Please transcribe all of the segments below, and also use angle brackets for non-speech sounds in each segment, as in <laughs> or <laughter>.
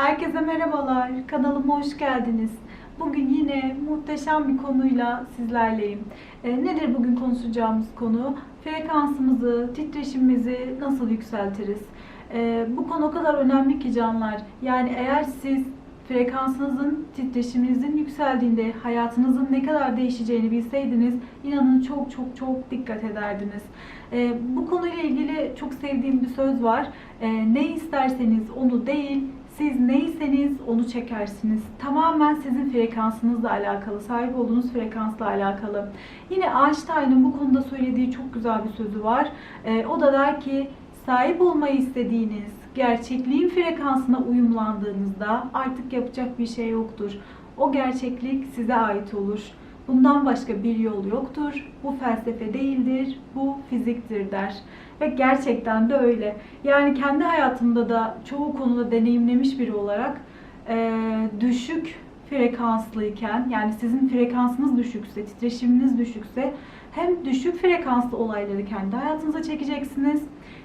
Herkese merhabalar. Kanalıma hoş geldiniz. Bugün yine muhteşem bir konuyla sizlerleyim. E, nedir bugün konuşacağımız konu? Frekansımızı, titreşimimizi nasıl yükseltiriz? E, bu konu o kadar önemli ki canlar. Yani eğer siz frekansınızın, titreşiminizin yükseldiğinde hayatınızın ne kadar değişeceğini bilseydiniz inanın çok çok çok dikkat ederdiniz. E, bu konuyla ilgili çok sevdiğim bir söz var. E, ne isterseniz onu değil, siz neyseniz onu çekersiniz. Tamamen sizin frekansınızla alakalı, sahip olduğunuz frekansla alakalı. Yine Einstein'ın bu konuda söylediği çok güzel bir sözü var. E, o da der ki, sahip olmayı istediğiniz gerçekliğin frekansına uyumlandığınızda artık yapacak bir şey yoktur. O gerçeklik size ait olur. Bundan başka bir yol yoktur. Bu felsefe değildir, bu fiziktir der. Ve gerçekten de öyle. Yani kendi hayatımda da çoğu konuda deneyimlemiş biri olarak e, düşük frekanslıyken yani sizin frekansınız düşükse, titreşiminiz düşükse hem düşük frekanslı olayları kendi hayatınıza çekeceksiniz.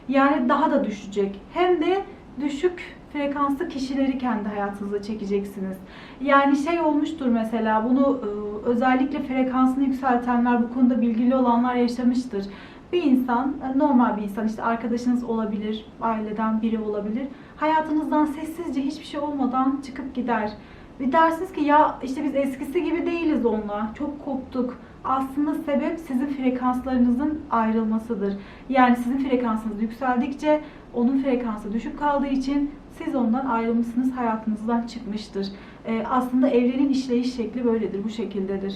Yani daha da düşecek. Hem de düşük frekanslı kişileri kendi hayatınıza çekeceksiniz. Yani şey olmuştur mesela bunu e, özellikle frekansını yükseltenler bu konuda bilgili olanlar yaşamıştır. Bir insan, e, normal bir insan işte arkadaşınız olabilir, aileden biri olabilir. Hayatınızdan sessizce hiçbir şey olmadan çıkıp gider. Ve dersiniz ki ya işte biz eskisi gibi değiliz onunla. Çok koptuk. Aslında sebep sizin frekanslarınızın ayrılmasıdır. Yani sizin frekansınız yükseldikçe onun frekansı düşük kaldığı için siz ondan ayrılmışsınız, hayatınızdan çıkmıştır. Ee, aslında evrenin işleyiş şekli böyledir, bu şekildedir.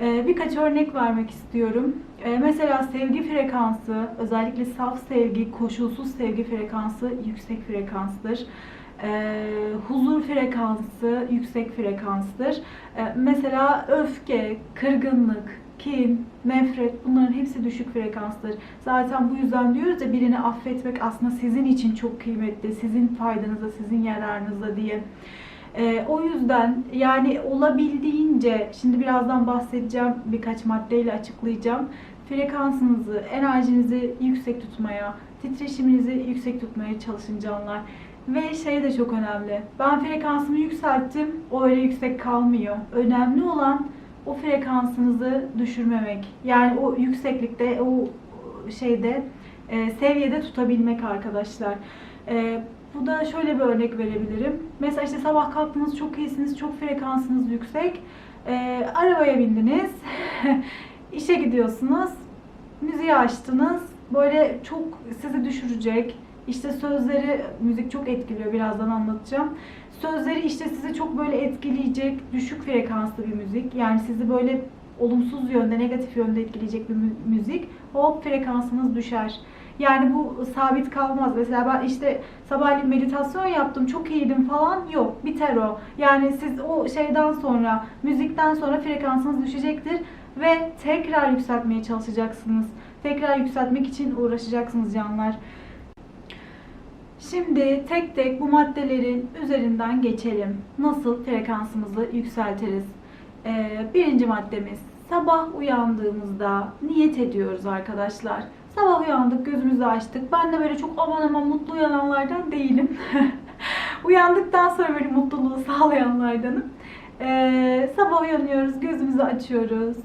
Ee, birkaç örnek vermek istiyorum. Ee, mesela sevgi frekansı, özellikle saf sevgi, koşulsuz sevgi frekansı yüksek frekanstır. Huzur frekansı yüksek frekanstır. Mesela öfke, kırgınlık, kin, nefret bunların hepsi düşük frekanstır. Zaten bu yüzden diyoruz ya birini affetmek aslında sizin için çok kıymetli, sizin faydanıza, sizin yararınıza diye. Ee, o yüzden yani olabildiğince, şimdi birazdan bahsedeceğim, birkaç maddeyle açıklayacağım. Frekansınızı, enerjinizi yüksek tutmaya, titreşiminizi yüksek tutmaya çalışın canlar. Ve şey de çok önemli. Ben frekansımı yükselttim, o öyle yüksek kalmıyor. Önemli olan o frekansınızı düşürmemek. Yani o yükseklikte, o şeyde, e, seviyede tutabilmek arkadaşlar. E, bu da şöyle bir örnek verebilirim. Mesela işte sabah kalktınız çok iyisiniz, çok frekansınız yüksek. E, arabaya bindiniz, <laughs> işe gidiyorsunuz, müziği açtınız. Böyle çok sizi düşürecek. İşte sözleri, müzik çok etkiliyor birazdan anlatacağım. Sözleri işte sizi çok böyle etkileyecek, düşük frekanslı bir müzik. Yani sizi böyle olumsuz yönde, negatif yönde etkileyecek bir mü- müzik. Hop frekansınız düşer. Yani bu sabit kalmaz. Mesela ben işte sabahleyin meditasyon yaptım, çok iyiydim falan. Yok, biter o. Yani siz o şeyden sonra, müzikten sonra frekansınız düşecektir ve tekrar yükseltmeye çalışacaksınız. Tekrar yükseltmek için uğraşacaksınız canlar. Şimdi tek tek bu maddelerin üzerinden geçelim. Nasıl frekansımızı yükseltiriz? Ee, birinci maddemiz sabah uyandığımızda niyet ediyoruz arkadaşlar. Sabah uyandık, gözümüzü açtık. Ben de böyle çok aman aman mutlu uyananlardan değilim. <laughs> Uyandıktan sonra böyle mutluluğu sağlayanlardanım. Ee, sabah uyanıyoruz, gözümüzü açıyoruz.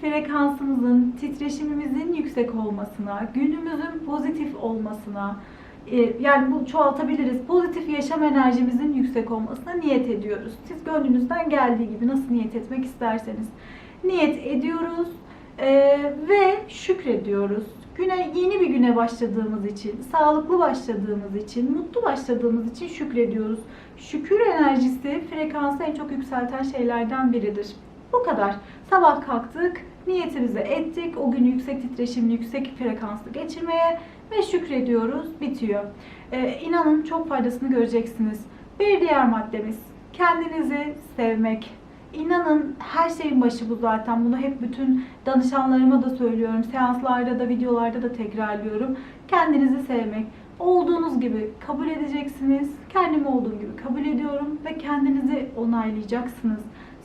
Frekansımızın, titreşimimizin yüksek olmasına, günümüzün pozitif olmasına, yani bu çoğaltabiliriz. Pozitif yaşam enerjimizin yüksek olmasına niyet ediyoruz. Siz gönlünüzden geldiği gibi nasıl niyet etmek isterseniz niyet ediyoruz e, ve şükrediyoruz. Güne yeni bir güne başladığımız için, sağlıklı başladığımız için, mutlu başladığımız için şükrediyoruz. Şükür enerjisi frekansı en çok yükselten şeylerden biridir. Bu kadar. Sabah kalktık, niyetimizi ettik. O gün yüksek titreşimli, yüksek frekanslı geçirmeye ve şükrediyoruz. Bitiyor. Ee, inanın çok faydasını göreceksiniz. Bir diğer maddemiz kendinizi sevmek. İnanın her şeyin başı bu zaten. Bunu hep bütün danışanlarıma da söylüyorum. Seanslarda da, videolarda da tekrarlıyorum. Kendinizi sevmek. Olduğunuz gibi kabul edeceksiniz. Kendim olduğum gibi kabul ediyorum ve kendinizi onaylayacaksınız.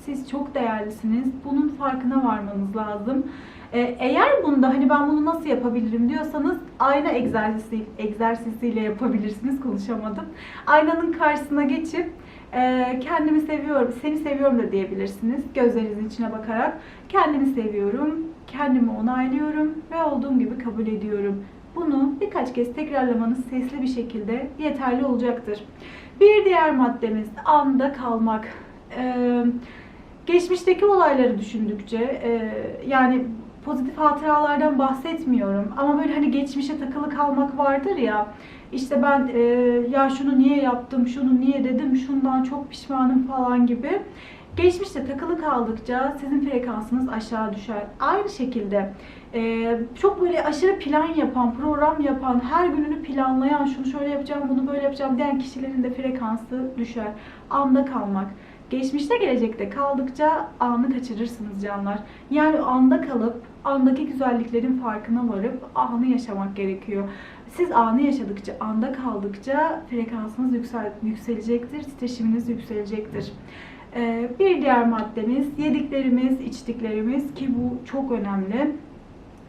Siz çok değerlisiniz. Bunun farkına varmanız lazım. Ee, eğer bunda hani ben bunu nasıl yapabilirim diyorsanız ayna egzersizi, egzersiziyle yapabilirsiniz. Konuşamadım. Aynanın karşısına geçip e, kendimi seviyorum, seni seviyorum da diyebilirsiniz. Gözlerinizin içine bakarak kendimi seviyorum, kendimi onaylıyorum ve olduğum gibi kabul ediyorum. Bunu birkaç kez tekrarlamanız sesli bir şekilde yeterli olacaktır. Bir diğer maddemiz anda kalmak. Ee, geçmişteki olayları düşündükçe e, yani pozitif hatıralardan bahsetmiyorum ama böyle hani geçmişe takılı kalmak vardır ya işte ben e, ya şunu niye yaptım, şunu niye dedim, şundan çok pişmanım falan gibi. Geçmişte takılı kaldıkça sizin frekansınız aşağı düşer. Aynı şekilde e, çok böyle aşırı plan yapan, program yapan, her gününü planlayan, şunu şöyle yapacağım, bunu böyle yapacağım diyen kişilerin de frekansı düşer. Anda kalmak. Geçmişte gelecekte kaldıkça anı kaçırırsınız canlar. Yani anda kalıp andaki güzelliklerin farkına varıp anı yaşamak gerekiyor. Siz anı yaşadıkça, anda kaldıkça frekansınız yüksel, yükselecektir, titreşiminiz yükselecektir. Ee, bir diğer maddemiz yediklerimiz, içtiklerimiz ki bu çok önemli.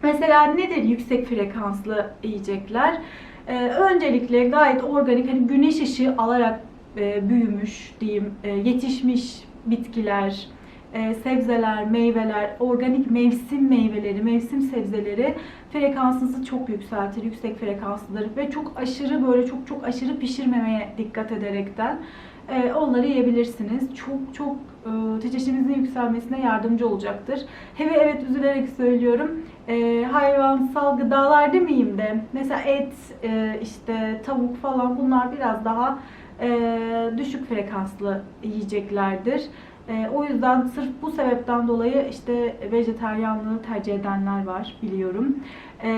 Mesela nedir yüksek frekanslı yiyecekler? Ee, öncelikle gayet organik, hani güneş ışığı alarak e, büyümüş diyeyim, e, yetişmiş bitkiler, e, sebzeler, meyveler, organik mevsim meyveleri, mevsim sebzeleri frekansınızı çok yükseltir, yüksek frekanslıdır ve çok aşırı böyle çok çok aşırı pişirmemeye dikkat ederekten e, onları yiyebilirsiniz. Çok çok e, yükselmesine yardımcı olacaktır. Hele evet üzülerek söylüyorum. E, hayvansal gıdalar demeyeyim de mesela et, e, işte tavuk falan bunlar biraz daha e, düşük frekanslı yiyeceklerdir. E, o yüzden sırf bu sebepten dolayı işte vejeteryanlığı tercih edenler var biliyorum. E,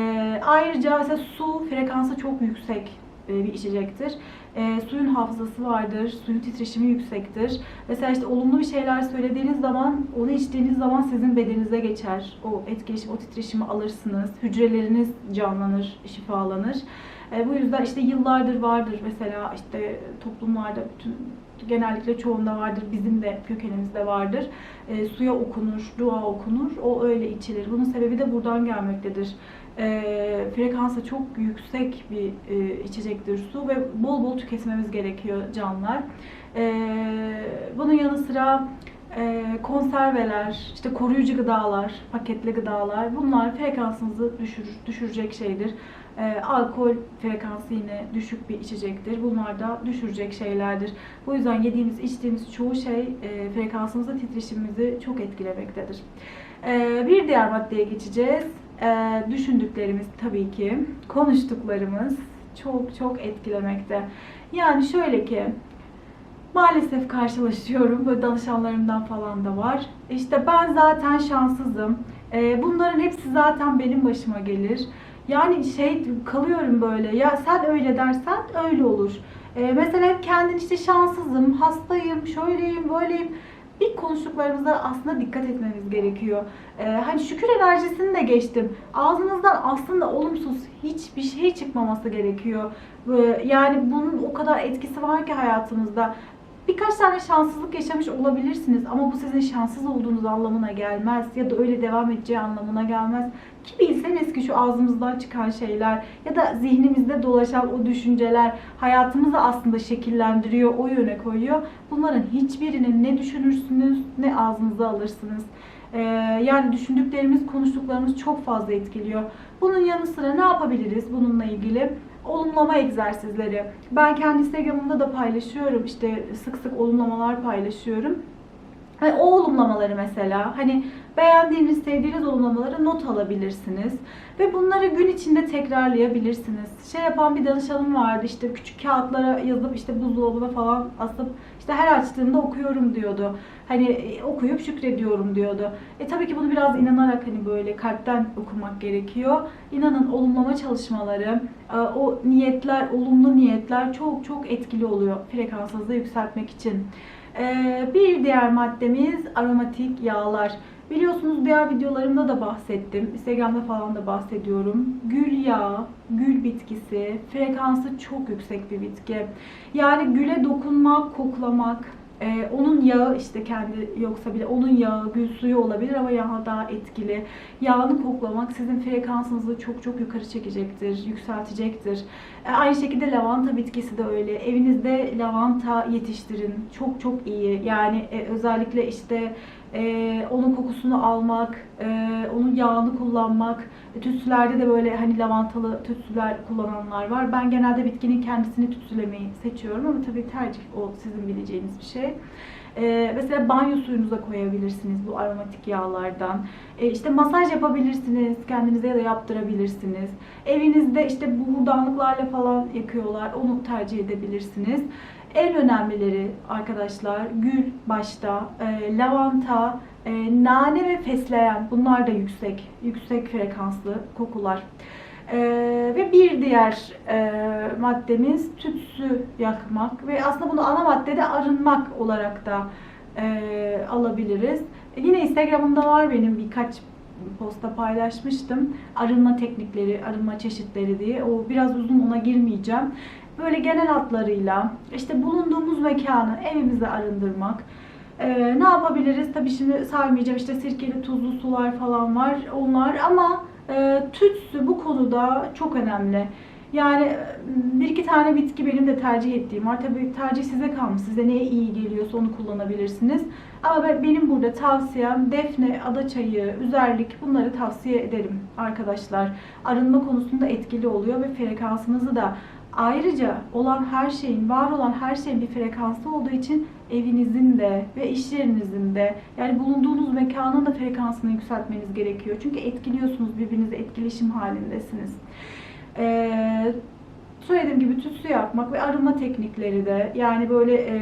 ayrıca mesela su frekansı çok yüksek e, bir içecektir. E, suyun hafızası vardır, suyun titreşimi yüksektir. Mesela işte olumlu bir şeyler söylediğiniz zaman, onu içtiğiniz zaman sizin bedeninize geçer. O etkileşim, o titreşimi alırsınız. Hücreleriniz canlanır, şifalanır. E, bu yüzden işte yıllardır vardır mesela işte toplumlarda bütün genellikle çoğunda vardır. Bizim de kökenimizde vardır. E, suya okunur, dua okunur. O öyle içilir. Bunun sebebi de buradan gelmektedir. E, frekansı çok yüksek bir e, içecektir su ve bol bol tüketmemiz gerekiyor canlar. E, bunun yanı sıra e, konserveler, işte koruyucu gıdalar, paketli gıdalar bunlar frekansınızı düşürür, düşürecek şeydir. E, alkol frekansı yine düşük bir içecektir. Bunlar da düşürecek şeylerdir. Bu yüzden yediğimiz, içtiğimiz çoğu şey e, frekansımızı, titreşimimizi çok etkilemektedir. E, bir diğer maddeye geçeceğiz. E, düşündüklerimiz tabii ki, konuştuklarımız çok çok etkilemekte. Yani şöyle ki, maalesef karşılaşıyorum. Böyle danışanlarımdan falan da var. İşte ben zaten şanssızım. Bunların hepsi zaten benim başıma gelir. Yani şey kalıyorum böyle. Ya sen öyle dersen öyle olur. Ee, mesela hep kendin işte şanssızım, hastayım, şöyleyim, böyleyim. İlk konuştuklarımızda aslında dikkat etmemiz gerekiyor. Ee, hani şükür enerjisini de geçtim. Ağzınızdan aslında olumsuz hiçbir şey çıkmaması gerekiyor. Ee, yani bunun o kadar etkisi var ki hayatımızda. Birkaç tane şanssızlık yaşamış olabilirsiniz ama bu sizin şanssız olduğunuz anlamına gelmez ya da öyle devam edeceği anlamına gelmez. Ki bilseniz ki şu ağzımızdan çıkan şeyler ya da zihnimizde dolaşan o düşünceler hayatımızı aslında şekillendiriyor, o yöne koyuyor. Bunların hiçbirini ne düşünürsünüz ne ağzınıza alırsınız. Ee, yani düşündüklerimiz, konuştuklarımız çok fazla etkiliyor. Bunun yanı sıra ne yapabiliriz bununla ilgili? Olumlama egzersizleri. Ben kendi Instagram'ımda da paylaşıyorum. İşte sık sık olumlamalar paylaşıyorum. Ve o olumlamaları mesela hani beğendiğiniz, sevdiğiniz olumlamaları not alabilirsiniz. Ve bunları gün içinde tekrarlayabilirsiniz. Şey yapan bir danışanım vardı işte küçük kağıtlara yazıp işte buzdolabına falan asıp işte her açtığımda okuyorum diyordu. Hani e, okuyup şükrediyorum diyordu. E tabii ki bunu biraz inanarak hani böyle kalpten okumak gerekiyor. İnanın olumlama çalışmaları, e, o niyetler, olumlu niyetler çok çok etkili oluyor frekansınızı yükseltmek için. E, bir diğer maddemiz aromatik yağlar. Biliyorsunuz diğer videolarımda da bahsettim. Instagram'da falan da bahsediyorum. Gül yağı, gül bitkisi, frekansı çok yüksek bir bitki. Yani güle dokunmak, koklamak, Ee, onun yağı işte kendi yoksa bile onun yağı, gül suyu olabilir ama yağ daha etkili. Yağını koklamak sizin frekansınızı çok çok yukarı çekecektir, yükseltecektir. Ee, aynı şekilde lavanta bitkisi de öyle. Evinizde lavanta yetiştirin. Çok çok iyi. Yani e, özellikle işte e, onun kokusunu almak, e, onun yağını kullanmak. E, tütsülerde de böyle hani lavantalı tütsüler kullananlar var. Ben genelde bitkinin kendisini tütsülemeyi seçiyorum ama tabii tercih o sizin bileceğiniz bir şey. E, mesela banyo suyunuza koyabilirsiniz bu aromatik yağlardan. E, işte masaj yapabilirsiniz, kendinize ya da yaptırabilirsiniz. Evinizde işte buhurdanlıklarla falan yakıyorlar, onu tercih edebilirsiniz. En önemlileri arkadaşlar gül başta, e, lavanta, e, nane ve fesleğen bunlar da yüksek, yüksek frekanslı kokular. E, ve bir diğer e, maddemiz tütsü yakmak ve aslında bunu ana maddede arınmak olarak da e, alabiliriz. Yine Instagram'ımda var benim birkaç posta paylaşmıştım. Arınma teknikleri, arınma çeşitleri diye. O biraz uzun ona girmeyeceğim. Böyle genel hatlarıyla işte bulunduğumuz mekanı evimize arındırmak. Ee, ne yapabiliriz? Tabii şimdi saymayacağım işte sirkeli tuzlu sular falan var onlar ama e, tütsü bu konuda çok önemli. Yani e, bir iki tane bitki benim de tercih ettiğim var. Tabii tercih size kalmış. Size neye iyi geliyorsa onu kullanabilirsiniz. Ama ben, benim burada tavsiyem defne, adaçayı, üzerlik bunları tavsiye ederim arkadaşlar. Arınma konusunda etkili oluyor ve frekansınızı da Ayrıca olan her şeyin, var olan her şeyin bir frekansı olduğu için evinizin de ve iş yerinizin de yani bulunduğunuz mekanın da frekansını yükseltmeniz gerekiyor. Çünkü etkiliyorsunuz, birbirinize etkileşim halindesiniz. Ee, söylediğim gibi tütsü yapmak ve arınma teknikleri de yani böyle e,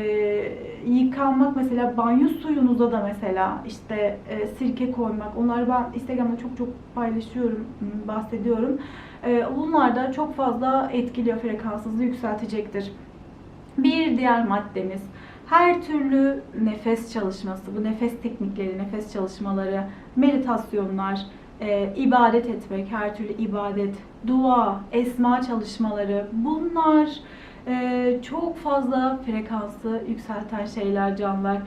yıkanmak mesela banyo suyunuza da mesela işte e, sirke koymak onları ben Instagram'da çok çok paylaşıyorum bahsediyorum. E, bunlar da çok fazla etkiliyor frekansınızı yükseltecektir. Bir diğer maddemiz her türlü nefes çalışması, bu nefes teknikleri, nefes çalışmaları, meditasyonlar, e, ibadet etmek, her türlü ibadet, dua, esma çalışmaları bunlar e, çok fazla frekansı yükselten şeyler canlar.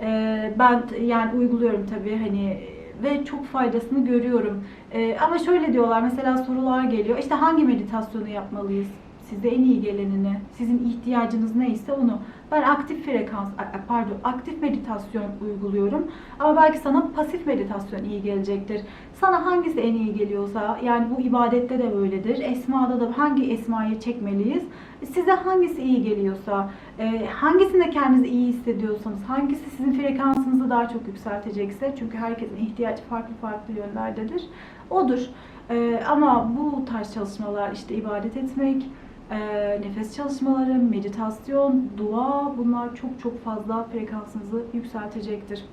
E, ben yani uyguluyorum tabii hani ve çok faydasını görüyorum. E, ama şöyle diyorlar mesela sorular geliyor. İşte hangi meditasyonu yapmalıyız? Size en iyi gelenini, sizin ihtiyacınız neyse onu. Ben aktif frekans, pardon, aktif meditasyon uyguluyorum. Ama belki sana pasif meditasyon iyi gelecektir. Sana hangisi en iyi geliyorsa, yani bu ibadette de böyledir. Esmada da hangi esmayı çekmeliyiz? Size hangisi iyi geliyorsa, e, hangisinde kendinizi iyi hissediyorsanız, hangisi sizin frekansınızı daha çok yükseltecekse, çünkü herkesin ihtiyacı farklı farklı yönlerdedir. Odur. E, ama bu tarz çalışmalar işte ibadet etmek, e, nefes çalışmaları, meditasyon, dua bunlar çok çok fazla frekansınızı yükseltecektir.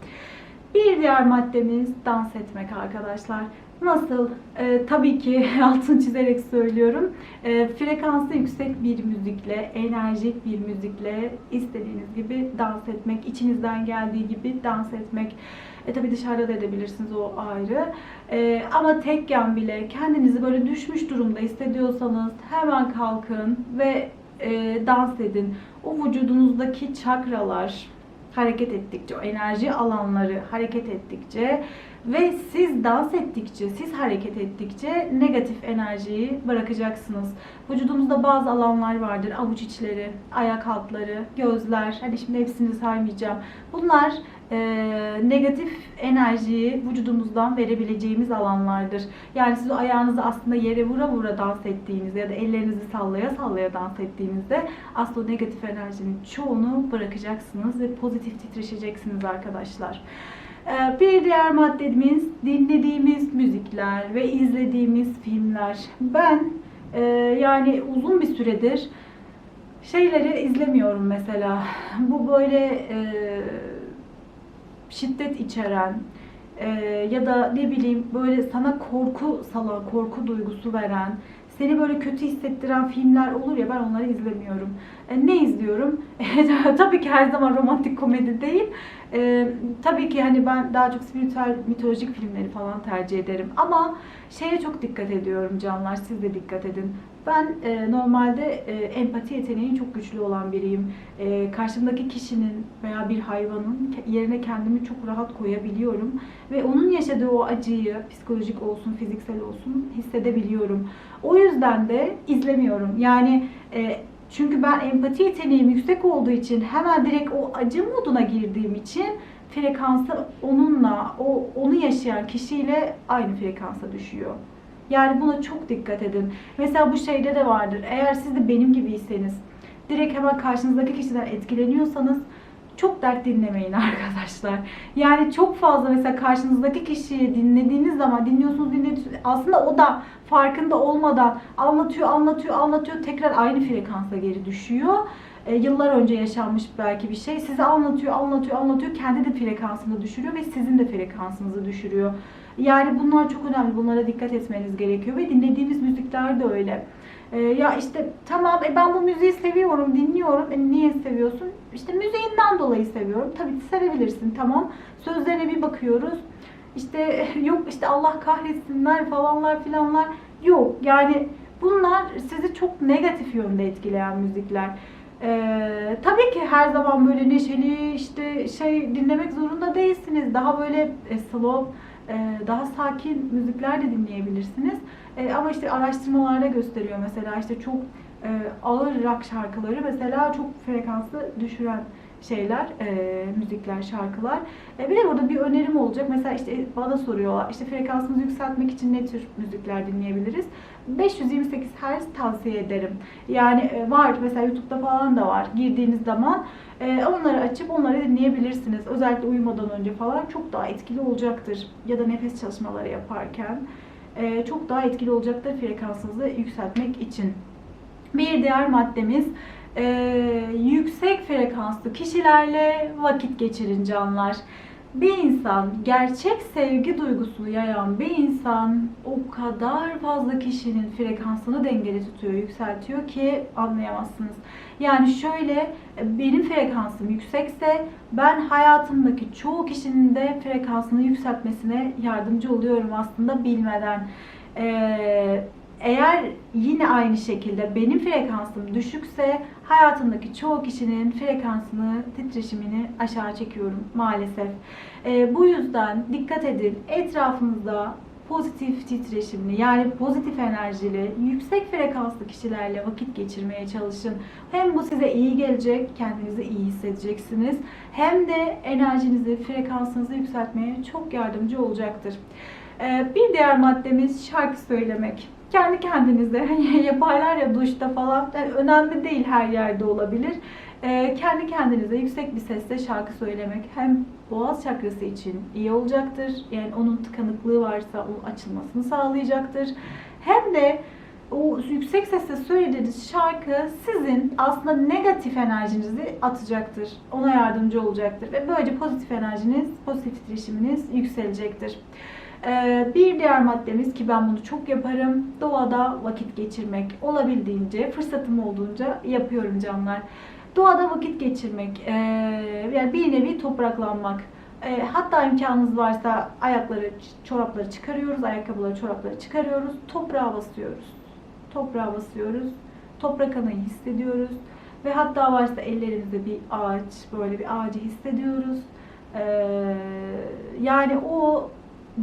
Bir diğer maddemiz dans etmek arkadaşlar. Nasıl? Ee, tabii ki <laughs> altını çizerek söylüyorum. Ee, frekansı yüksek bir müzikle, enerjik bir müzikle istediğiniz gibi dans etmek, içinizden geldiği gibi dans etmek. E tabii dışarıda da edebilirsiniz o ayrı. E, ama tekken bile kendinizi böyle düşmüş durumda hissediyorsanız hemen kalkın ve e, dans edin. O vücudunuzdaki çakralar hareket ettikçe, o enerji alanları hareket ettikçe ve siz dans ettikçe, siz hareket ettikçe negatif enerjiyi bırakacaksınız. Vücudumuzda bazı alanlar vardır. Avuç içleri, ayak altları, gözler. Hani şimdi hepsini saymayacağım. Bunlar e, negatif enerjiyi vücudumuzdan verebileceğimiz alanlardır. Yani siz ayağınızı aslında yere vura vura dans ettiğinizde ya da ellerinizi sallaya sallaya dans ettiğinizde aslında negatif enerjinin çoğunu bırakacaksınız ve pozitif titreşeceksiniz arkadaşlar. Ee, bir diğer maddemiz dinlediğimiz müzikler ve izlediğimiz filmler. Ben e, yani uzun bir süredir şeyleri izlemiyorum mesela. Bu böyle e, şiddet içeren e, ya da ne bileyim böyle sana korku salan, korku duygusu veren, seni böyle kötü hissettiren filmler olur ya ben onları izlemiyorum. E, ne izliyorum? <laughs> tabii ki her zaman romantik komedi değil. E, tabii ki hani ben daha çok spiritüel mitolojik filmleri falan tercih ederim. Ama şeye çok dikkat ediyorum canlar siz de dikkat edin. Ben e, normalde e, empati yeteneği çok güçlü olan biriyim. E, karşımdaki kişinin veya bir hayvanın yerine kendimi çok rahat koyabiliyorum. Ve onun yaşadığı o acıyı, psikolojik olsun, fiziksel olsun hissedebiliyorum. O yüzden de izlemiyorum. Yani e, çünkü ben empati yeteneğim yüksek olduğu için hemen direkt o acı moduna girdiğim için frekansı onunla, o onu yaşayan kişiyle aynı frekansa düşüyor. Yani buna çok dikkat edin. Mesela bu şeyde de vardır. Eğer siz de benim gibiyseniz, direkt hemen karşınızdaki kişiden etkileniyorsanız çok dert dinlemeyin <laughs> arkadaşlar. Yani çok fazla mesela karşınızdaki kişiyi dinlediğiniz zaman dinliyorsunuz dinliyorsunuz. Aslında o da farkında olmadan anlatıyor anlatıyor anlatıyor tekrar aynı frekansa geri düşüyor. E, yıllar önce yaşanmış belki bir şey. Size anlatıyor anlatıyor anlatıyor. Kendi de frekansını düşürüyor ve sizin de frekansınızı düşürüyor. Yani bunlar çok önemli. Bunlara dikkat etmeniz gerekiyor ve dinlediğimiz müzikler de öyle. Ee, ya işte tamam e ben bu müziği seviyorum, dinliyorum. E, niye seviyorsun? İşte müziğinden dolayı seviyorum. Tabii sevebilirsin tamam. Sözlerine bir bakıyoruz. İşte <laughs> yok işte Allah kahretsinler falanlar filanlar. Yok yani bunlar sizi çok negatif yönde etkileyen müzikler. Ee, tabii ki her zaman böyle neşeli işte şey dinlemek zorunda değilsiniz. Daha böyle e, slow, e, daha sakin müzikler de dinleyebilirsiniz. E, ama işte araştırmalarda gösteriyor mesela işte çok e, ağır rock şarkıları mesela çok frekansı düşüren şeyler, e, müzikler, şarkılar. E, bir de burada bir önerim olacak. Mesela işte bana soruyorlar işte frekansımızı yükseltmek için ne tür müzikler dinleyebiliriz? 528 Hz tavsiye ederim. Yani e, var mesela YouTube'da falan da var. Girdiğiniz zaman e, onları açıp onları dinleyebilirsiniz. Özellikle uyumadan önce falan çok daha etkili olacaktır. Ya da nefes çalışmaları yaparken e, çok daha etkili olacaktır frekansınızı yükseltmek için. Bir diğer maddemiz e, yüksek frekanslı kişilerle vakit geçirin canlar. Bir insan gerçek sevgi duygusunu yayan bir insan o kadar fazla kişinin frekansını dengeli tutuyor, yükseltiyor ki anlayamazsınız. Yani şöyle benim frekansım yüksekse ben hayatımdaki çoğu kişinin de frekansını yükseltmesine yardımcı oluyorum aslında bilmeden. Ee, eğer yine aynı şekilde benim frekansım düşükse hayatımdaki çoğu kişinin frekansını, titreşimini aşağı çekiyorum maalesef. Ee, bu yüzden dikkat edin. Etrafınızda pozitif titreşimli yani pozitif enerjili, yüksek frekanslı kişilerle vakit geçirmeye çalışın. Hem bu size iyi gelecek, kendinizi iyi hissedeceksiniz. Hem de enerjinizi, frekansınızı yükseltmeye çok yardımcı olacaktır. Ee, bir diğer maddemiz şarkı söylemek. Kendi kendinize hani <laughs> yaparlar ya duşta falan yani önemli değil her yerde olabilir. Ee, kendi kendinize yüksek bir sesle şarkı söylemek hem boğaz çakrası için iyi olacaktır. Yani onun tıkanıklığı varsa onun açılmasını sağlayacaktır. Hem de o yüksek sesle söylediğiniz şarkı sizin aslında negatif enerjinizi atacaktır. Ona yardımcı olacaktır. Ve böylece pozitif enerjiniz, pozitif titreşiminiz yükselecektir. Ee, Bir diğer maddemiz ki ben bunu çok yaparım. Doğada vakit geçirmek. Olabildiğince, fırsatım olduğunca yapıyorum canlar. Doğada vakit geçirmek, ee, yani bir nevi topraklanmak. Ee, Hatta imkanınız varsa ayakları, çorapları çıkarıyoruz, ayakkabıları, çorapları çıkarıyoruz, toprağa basıyoruz. Toprağa basıyoruz, toprak anayı hissediyoruz ve hatta varsa ellerimizde bir ağaç, böyle bir ağacı hissediyoruz. Ee, yani o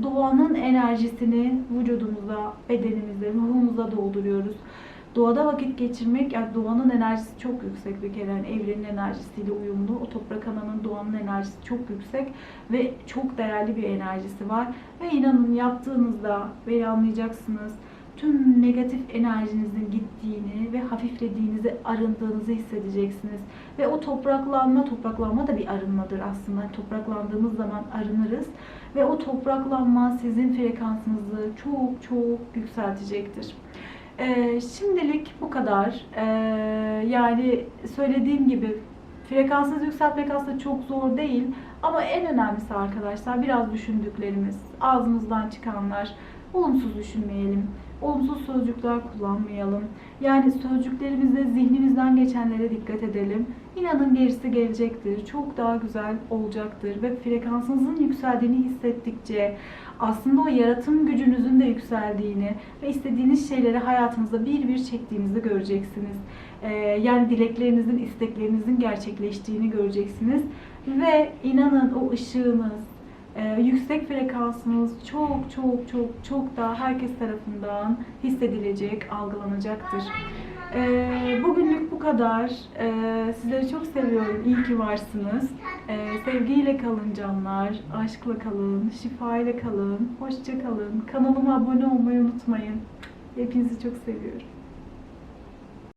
doğanın enerjisini vücudumuza, bedenimize, ruhumuza dolduruyoruz. Doğada vakit geçirmek, yani doğanın enerjisi çok yüksek bir kere. Yani evrenin enerjisiyle uyumlu. O toprak ananın doğanın enerjisi çok yüksek ve çok değerli bir enerjisi var. Ve inanın yaptığınızda ve anlayacaksınız tüm negatif enerjinizin gittiğini hafiflediğinizi, arındığınızı hissedeceksiniz. Ve o topraklanma, topraklanma da bir arınmadır aslında. Topraklandığımız zaman arınırız. Ve o topraklanma sizin frekansınızı çok çok yükseltecektir. Ee, şimdilik bu kadar. Ee, yani söylediğim gibi frekansınızı yükseltmek aslında çok zor değil. Ama en önemlisi arkadaşlar biraz düşündüklerimiz, ağzımızdan çıkanlar, olumsuz düşünmeyelim. Olumsuz sözcükler kullanmayalım. Yani sözcüklerimizde zihnimizden geçenlere dikkat edelim. İnanın gerisi gelecektir. Çok daha güzel olacaktır ve frekansınızın yükseldiğini hissettikçe aslında o yaratım gücünüzün de yükseldiğini ve istediğiniz şeyleri hayatınızda bir bir çektiğinizi göreceksiniz. Ee, yani dileklerinizin, isteklerinizin gerçekleştiğini göreceksiniz. Ve inanın o ışığınız, e, yüksek frekansınız çok çok çok çok daha herkes tarafından hissedilecek, algılanacaktır. Ee, bugünlük bu kadar. Ee, sizleri çok seviyorum. İyi ki varsınız. Ee, sevgiyle kalın canlar. Aşkla kalın. Şifayla kalın. Hoşça kalın. Kanalıma abone olmayı unutmayın. Hepinizi çok seviyorum.